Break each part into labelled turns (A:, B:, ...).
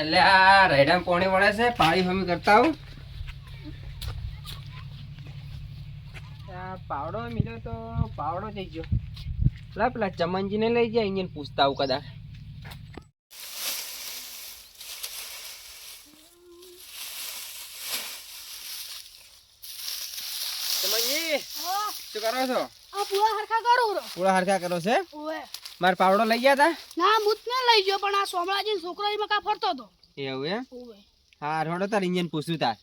A: એટલે આ રેડા પોણી વળે છે પાણી હમી કરતા આ પાવડો મિલ્યો તો પાવડો જઈ ગયો. પેલા પેલા ચમનજીને લઈ જાય અહીંયા પૂછતા આવું કદાચ. ચમનજી શું કરો છો?
B: પૂરા હરખા કરો
A: પૂરા હરખા કરો છે?
B: ઓવે.
A: મારે પાવડો લઈ ગયા તા?
B: ના મુત ને લઈ ગયો પણ આ સોમળાજી છોકરો એમાં કા ફરતો હતો.
A: એવું એમ? હા રોડો તાર ઇન્જિન પૂછ્યું તાર.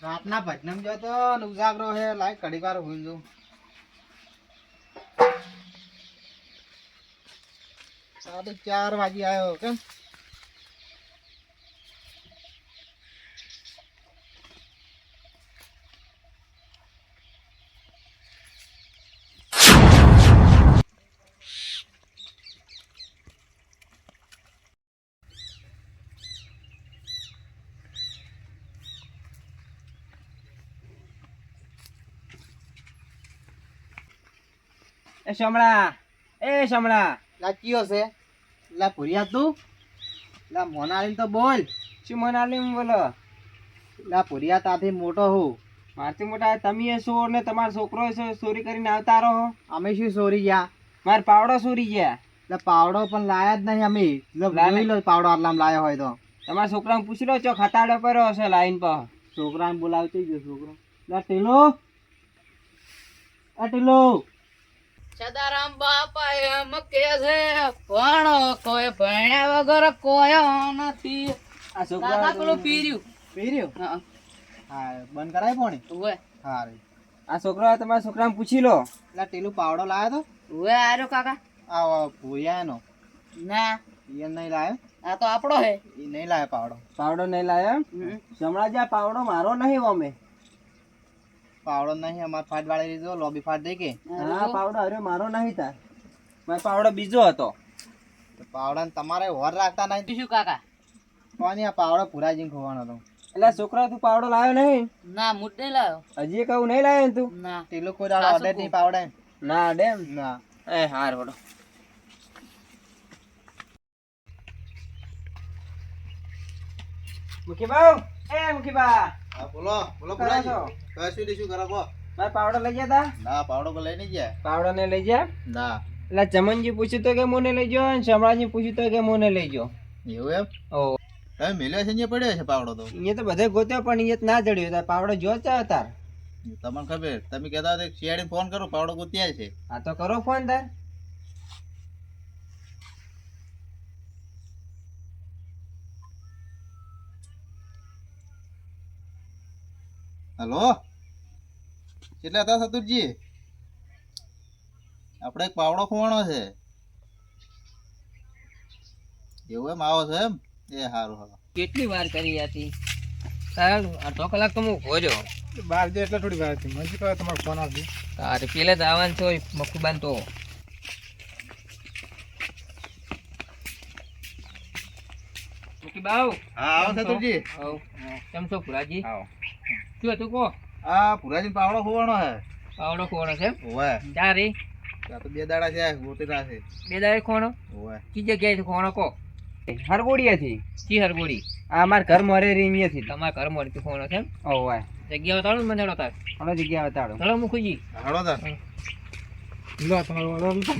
C: રાતના ભજનમ જો તો નુજાગરો હે લાય કડી વાર હોઈ જો સાડી ચાર વાગે આવ્યો કેમ?
A: એ શામળા એ શામળા.
C: લા કયો છે? લા ભૂરિયા તું? લા મોનાલી તો બોલ.
A: શું મોનાલી બોલો?
C: લા ભૂરિયા તાથી મોટો હું.
A: મારથી મોટા તમે શું ને તમારો છોકરો છે ચોરી કરીને આવતા રહો.
C: અમે શું સોરી ગયા?
A: માર પાવડો ચોરી ગયા.
C: લા પાવડો પણ લાયા જ નહીં અમે. લાવી
A: લો
C: પાવડો આટલામાં લાયો હોય તો.
A: તમારા છોકરાને પૂછી લો છો ખતાડો પડ્યો હશે લાઈન પર.
C: છોકરાને બોલાવતી ગયો છોકરો. લા ટેલો. આ ટીલો.
B: સદારામ બાપા એમ કે છે પણ કોઈ ભણ્યા વગર કોયો નથી.
A: આ
B: દાદા પેલું પીર્યું.
C: પી
B: હા,
C: હા બંધ કરાય પોણી?
B: ઓય
C: હા
A: આ છોકરો તમારા છોકરાને પૂછી લો.
C: એટલે ટીલું પાવડો લાવ્યો તો.
B: ઓય આરો કાકા.
C: આ ભૂયાનો.
B: ના.
C: એ નહીં લાવ્યો
B: આ તો આપણો હે.
C: એ નહીં લાવ્યો પાવડો.
A: પાવડો નહીં લાવ્યો
B: હમ.
A: શમળા જે આ પાવડો મારો નહીં અમે
C: પાવડો નહીં અમાર ફાટ વાળી લીધો લોબી ફાટ દઈ કે
A: હા પાવડો અરે મારો નહીં તાર. મારો પાવડો બીજો હતો.
C: પાવડા તમારે હોર રાખતા નહીં.
B: શું કાકા?
C: કોની આ પાવડો પુરાજીને ખોવાનો હતો?
A: એટલે છોકરા તું પાવડો લાવ્યો નહીં?
B: ના મુદ નહીં લાયો.
A: હજી કહું નહીં લાવ્યો તું?
B: ના.
C: કોઈ દાડો અડે નહીં પાવડે
A: ના ડેમ.
C: ના.
A: એ હાર વડો મુખી બાઉ એ મુખી બા
C: હા બોલો બોલો
A: કરો
C: શું શું કરો કહો.
A: મેં પાવડો લઈ ગયા તા?
C: ના પાવડો લઈ નહીં ગયા.
A: પાવડો ને લઈ ગયા?
C: ના.
A: એટલે ચમનજી પૂછ્યું તો કે મોને લઈ જાઓ અને શમળાજી પૂછ્યું તો કે મોને લઈ જાઓ
C: એવું એમ?
A: ઓ.
C: તમે મેલ્યો છે અહીંયા પડ્યો છે પાવડો તો?
A: એ તો બધે ગોત્યો પણ અહીંયા ના જડ્યો. તાર પાવડો જો છે તાર
C: તમને ખબર. તમે કહેતા હતા શિયાળી ફોન કરો પાવડો ગોત્યા છે.
A: આ તો કરો ફોન તાર.
C: હલો? કેટલા હતા સતુરજી? આપણે એક પાવડો ખોવાનો છે. એવું એમ? આવો છે એમ? એ સારું હા
A: કેટલી વાર કરી હતી? સારું અડધો કલાક તો હું ખોજો
C: બાર જે એટલે થોડી વાર હતી. મને કહે તમારો ફોન આવશે?
A: તારે પેલે જ આવવાનું છે મખુબાન તો. બાઉ
C: હા આવો સતુરજી.
A: આવ. કેમ છો પુરાજી
C: આવો.
A: શું હતું કો
C: આ પુરાજીન પાવડો ખોવાનો છે.
A: પાવડો ખોવાનો છે
C: ઓવે
A: ચારે
C: ત્યાં તો બે દાડા છે ગોતેલા છે.
A: બે દાડે ખોવાનો?
C: ઓવે
A: કી જગ્યાએ ખોવાનો કો હરગોડિયાથી. કી હરગોડી? આ અમાર ઘર મોરે રહી અહીંયાથી તમારા ઘર મોરેથી ખોવાનો છે ઓવે જગ્યા બતાડો ને મને તાર. હલો જગ્યા બતાડો. ચલો મુખુજી.
C: હળો તાર.
A: લો તમારો ઓર્ડર